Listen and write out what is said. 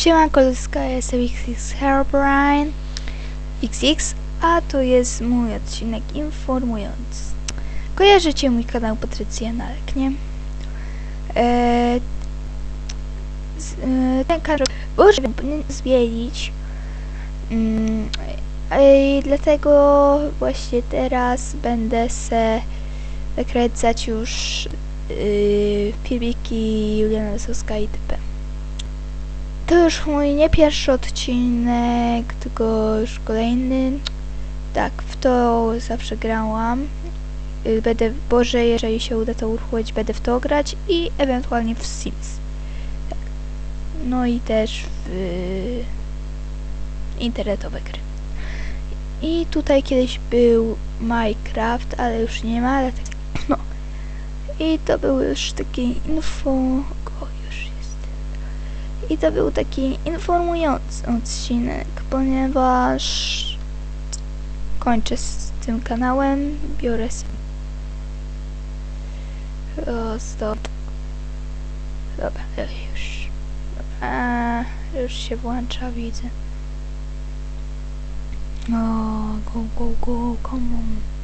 Siemanko, Ludzka, jestem XX Herobrine XX, a to jest mój odcinek informujący. Kojarzycie mój kanał Patrycja Narek, nie? Eee, ten kanał może powinien zmienić. Mm, i dlatego właśnie teraz będę se nakręcać już yy, filmiki Juliana Wysocka i TP. To już mój nie pierwszy odcinek, tylko już kolejny. Tak, w to zawsze grałam. Y, Będę, Boże, jeżeli się uda to uruchomić, będę w to grać i ewentualnie w Sims. Tak. No i też w internetowe gry. I tutaj kiedyś był Minecraft, ale już nie ma, dlatego no. I to był już taki info... I to był taki informujący odcinek, ponieważ kończę z tym kanałem, biorę sobie... Stop. Dobra, już. Dobra, już się włącza, widzę. O, go, go, go, come on.